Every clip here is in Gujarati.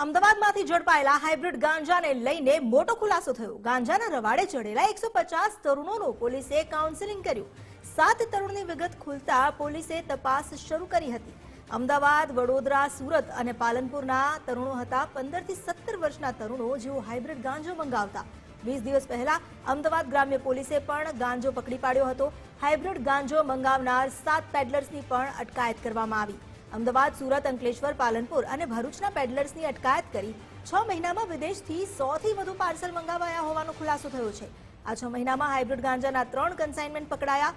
અમદાવાદમાંથી ઝડપાયેલા હાઇબ્રિડ ગાંજાને લઈને મોટો ખુલાસો થયો. ગાંજાના રવાડે ચડેલા એકસો પચાસ તરુણોનું પોલીસે કાઉન્સેલિંગ કર્યું. સાત તરુણની વિગત ખુલતા પોલીસે તપાસ શરૂ કરી હતી. અમદાવાદ, વડોદરા, સુરત અને પાલનપુરના તરુણો હતા. પંદરથી સત્તર વર્ષના તરુણો જેઓ હાઇબ્રિડ ગાંજો મંગાવતા. વીસ દિવસ પહેલા અમદાવાદ ગ્રામ્ય પોલીસે પણ ગાંજો પકડી પાડ્યો હતો. હાઇબ્રિડ ગાંજો મંગાવનાર સાત પેડલર્સની પણ અટકાયત કરવામાં આવી. અમદાવાદ, સુરત, અંકલેશ્વર, પાલનપુર અને ભરૂચના પેડલર્સની અટકાયત કરી. છ મહિનામાં વિદેશથી સોથી વધુ પાર્સલ મંગાવાયા હોવાનો ખુલાસો થયો છે. આ છ મહિનામાં હાઇબ્રિડ ગાંજાના ત્રણ કન્સાઇનમેન્ટ પકડાયા.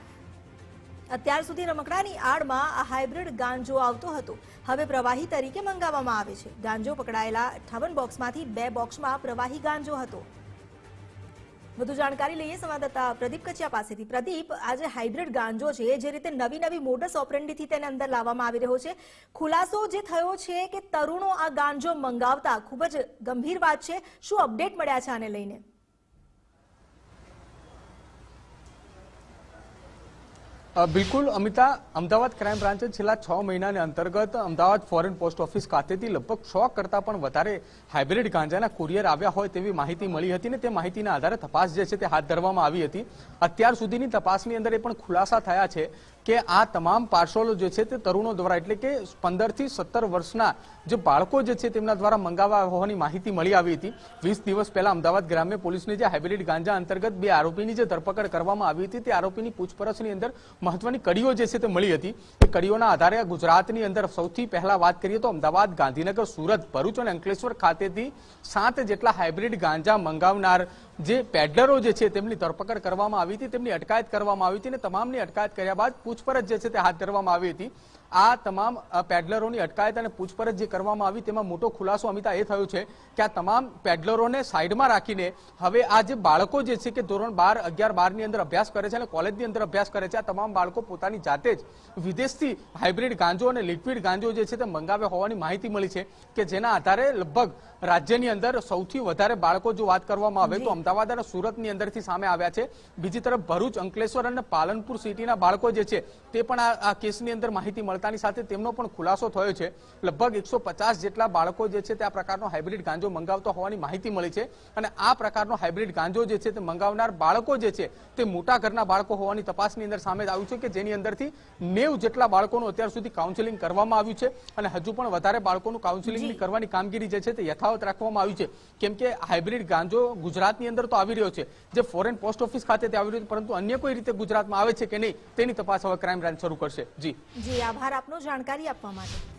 અત્યાર સુધી રમકડાની આડમાં આ હાઇબ્રિડ ગાંજો આવતો હતો. હવે પ્રવાહી તરીકે મંગાવવામાં આવે છે. ગાંજો પકડાયેલા અઠાવન બોક્સમાંથી બે બોક્સમાં પ્રવાહી ગાંજો હતો. વધુ જાણકારી લઈએ સંવાદદાતા પ્રદીપ કચિયા પાસેથી. પ્રદીપ, આજે હાઇબ્રિડ ગાંજો છે, જે રીતે નવી નવી મોડસ ઓપરેન્ડીથી તેને અંદર લાવવામાં આવી રહ્યો છે. ખુલાસો જે થયો છે કે તરુણો આ ગાંજો મંગાવતા ખૂબ જ ગંભીર વાત છે. શું અપડેટ મળ્યા છે આને લઈને? બિલકુલ, અમિતા, અમદાવાદ ક્રાઇમ બ્રાન્ચે છેલ્લા છ મહિનાની અંતર્ગત અમદાવાદ ફોરેન પોસ્ટ ઓફિસ ખાતેથી લગભગ સો કરતા પણ વધારે હાઇબ્રિડ ગાંજાના કુરિયર આવ્યા હોય તેવી માહિતી મળી હતી ને તે માહિતીના આધારે તપાસ જે છે તે હાથ ધરવામાં આવી હતી. અત્યાર સુધીની તપાસની અંદર એ પણ ખુલાસા થયા છે. કે આ તમામ પાર્સલો જે છે તે તરુણો દ્વારા, એટલે કે પંદરથી સત્તર વર્ષના જે બાળકો જે છે તેમના દ્વારા મંગાવવા હોવાની માહિતી મળી આવી હતી. વીસ દિવસ પહેલા અમદાવાદ ગ્રામ્ય પોલીસની જે હાઇબ્રિડ ગાંજા અંતર્ગત બે આરોપીની જે ધરપકડ કરવામાં આવી હતી, તે આરોપીની પૂછપરછની અંદર મહત્વની કડીઓ જે છે તે મળી હતી. એ કડીઓના આધારે ગુજરાતની અંદર સૌથી પહેલા વાત કરીએ તો અમદાવાદ, ગાંધીનગર, સુરત, ભરૂચ અને અંકલેશ્વર ખાતેથી સાત જેટલા હાઇબ્રિડ ગાંજા મંગાવનાર જે પેડલરો જે છે તેમની ધરપકડ કરવામાં આવી હતી, તેમની અટકાયત કરવામાં આવી હતી અને તમામની અટકાયત કર્યા બાદ પૂછપરછ જે છે તે હાથ ધરવામાં આવી હતી. આ તમામ પેડલરોની અટકાયત અને પૂછપરછ જે કરવામાં આવી તેમાં મોટો ખુલાસો અમિતા એ થયો છે કે આ તમામ પેડલરોને સાઈડમાં રાખીને હવે આ જે બાળકો જે છે કે ધોરણ બાર અગિયાર બારની અંદર અભ્યાસ કરે છે અને કોલેજની અંદર અભ્યાસ કરે છે આ તમામ બાળકો પોતાની જાતે જ વિદેશથી હાઇબ્રિડ ગાંજો અને લિક્વિડ ગાંજો જે છે તે મંગાવ્યા હોવાની માહિતી મળી છે કે જેના આધારે લગભગ રાજ્યની અંદર સૌથી વધારે બાળકો જો વાત કરવામાં આવે તો અમદાવાદ અને સુરતની અંદરથી સામે આવ્યા છે. બીજી તરફ ભરૂચ અંકલેશ્વર અને પાલનપુર સિટીના બાળકો જે છે તે પણ આ કેસની અંદર માહિતી મળતાની સાથે તેમનો પણ ખુલાસો થયો છે. લગભગ એકસો પચાસ જેટલા બાળકો જે છે તે આ પ્રકારનો હાઇબ્રિડ ગાંજો મંગાવતો હોવાની માહિતી મળી છે અને આ પ્રકારનો હાઇબ્રિડ ગાંજો જે છે તે મંગાવનાર બાળકો જે છે તે મોટા ઘરના બાળકો હોવાની તપાસની અંદર સામે આવ્યું છે કે જેની અંદરથી નેવ જેટલા બાળકોનું અત્યાર સુધી કાઉન્સેલિંગ કરવામાં આવ્યું છે અને હજુ પણ વધારે બાળકોનું કાઉન્સેલિંગ કરવાની કામગીરી જે છે તે યથાવત રાખવામાં આવી છે. કેમ કે હાઇબ્રિડ ગાંજો ગુજરાતની અંદર તો આવી રહ્યો છે. જે ફોરેન પોસ્ટ ઓફિસ ખાતે તે આવી રહ્યો છે પરંતુ અન્ય કોઈ રીતે ગુજરાતમાં આવે છે કે નહીં તેની તપાસ હવે ક્રાઇમ બ્રાન્ચ શરૂ કરશે. જી. જી આભાર આપનો જાણકારી આપવા માટે.